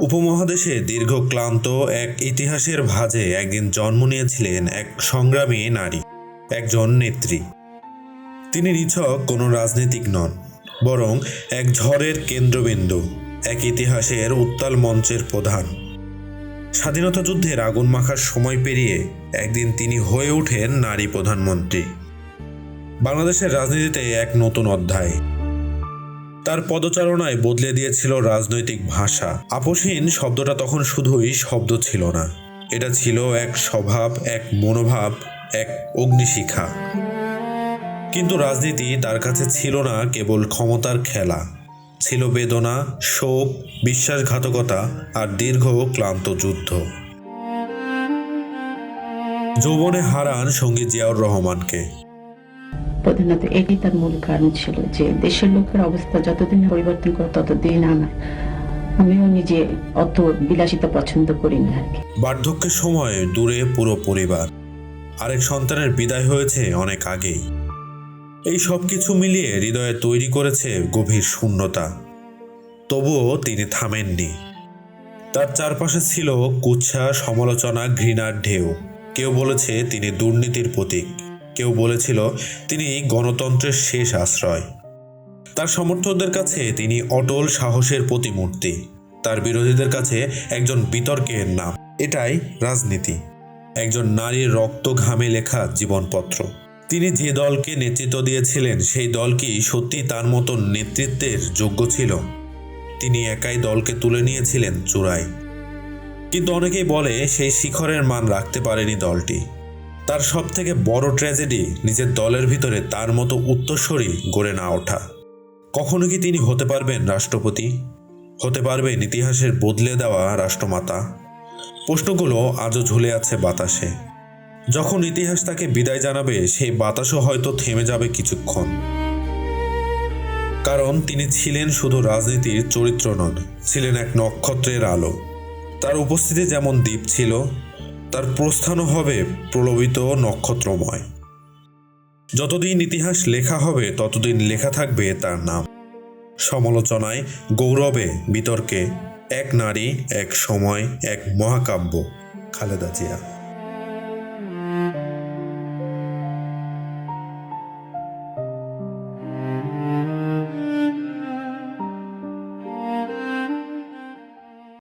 উপমহাদেশে দীর্ঘ ক্লান্ত এক ইতিহাসের ভাঁজে একদিন জন্ম নিয়েছিলেন এক সংগ্রামী নারী, একজন নেত্রী। তিনি নিছক কোনো রাজনীতিক নন, বরং এক ঝড়ের কেন্দ্রবিন্দু, এক ইতিহাসের উত্তাল মঞ্চের প্রধান। স্বাধীনতা যুদ্ধের আগুন মাখার সময় পেরিয়ে একদিন তিনি হয়ে ওঠেন নারী প্রধানমন্ত্রী। বাংলাদেশের রাজনীতিতে এক নতুন অধ্যায় তার পদচারণায় বদলে দিয়েছিল রাজনৈতিক ভাষা। আপসহীন শব্দটা তখন শুধুই শব্দ ছিল না। এটা ছিল এক স্বভাব, এক মনোভাব, এক অগ্নিশিখা। কিন্তু রাজনীতি তার কাছে ছিল না, কেবল ক্ষমতার খেলা। ছিল বেদনা, শোক, বিশ্বাসঘাতকতা আর দীর্ঘ ক্লান্ত যুদ্ধ। যৌবনে হারান সঙ্গী জিয়াউর রহমানকে। প্রধানত এটি তার মূল কারণ ছিল যে দেশের লোকের অবস্থা যতদিন পরিবর্তন করে ততদিন আমার আমিও নিজে অত বিলাসিতা পছন্দ করি না আর কি। বার্ধক্যের সময় দূরে পুরো পরিবার। আরেক সন্তানের বিদায় হয়েছে অনেক আগেই। এই সব কিছু মিলিয়ে হৃদয়ে তৈরি করেছে গভীর শূন্যতা। তবুও তিনি থামেননি। তার চারপাশে ছিল কুচ্ছা সমালোচনা, ঘৃণার ঢেউ। কেউ বলেছে তিনি দুর্নীতির প্রতীক। কেউ বলেছিল তিনি গণতন্ত্রের শেষ আশ্রয়। তার সমর্থকদের কাছে তিনি অটল সাহসের প্রতিমূর্তি। তার বিরোধীদের কাছে একজন বিতর্কের নাম। এটাই রাজনীতি। একজন নারীর রক্ত ঘামে লেখা জীবনপত্র। তিনি যে দলকে নেতৃত্ব দিয়েছিলেন, সেই দল কি সত্যি তার মতো নেতৃত্বের যোগ্য ছিল? তিনি একাই দলকে তুলে নিয়েছিলেন চূড়ায়। কিন্তু অনেকেই বলে সেই শিখরের মান রাখতে পারেনি দলটি। তার সব থেকে বড় ট্র্যাজেডি নিজের দলের ভিতরে তার মতো উত্তরস্বরী গড়ে না ওঠা। কখনো কি তিনি হতে পারবেন রাষ্ট্রপতি? হতে পারবেন ইতিহাসের বদলে দেওয়া রাষ্ট্রমাতা? প্রশ্নগুলো আজও ঝুলে আছে বাতাসে। যখন ইতিহাস তাকে বিদায় জানাবে, সেই বাতাসও হয়তো থেমে যাবে কিছুক্ষণ। কারণ তিনি ছিলেন শুধু রাজনীতির চরিত্র নন, ছিলেন এক নক্ষত্রের আলো। তার উপস্থিতি যেমন দ্বীপ ছিল তার প্রস্থানও হবে প্রলোভিত নক্ষত্রময়। যতদিন ইতিহাস লেখা হবে, ততদিন লেখা থাকবে তার নাম। সমালোচনায় গৌরবে বিতর্কে এক নারী, এক সময়, এক মহাকাব্য, খালেদা জিয়া।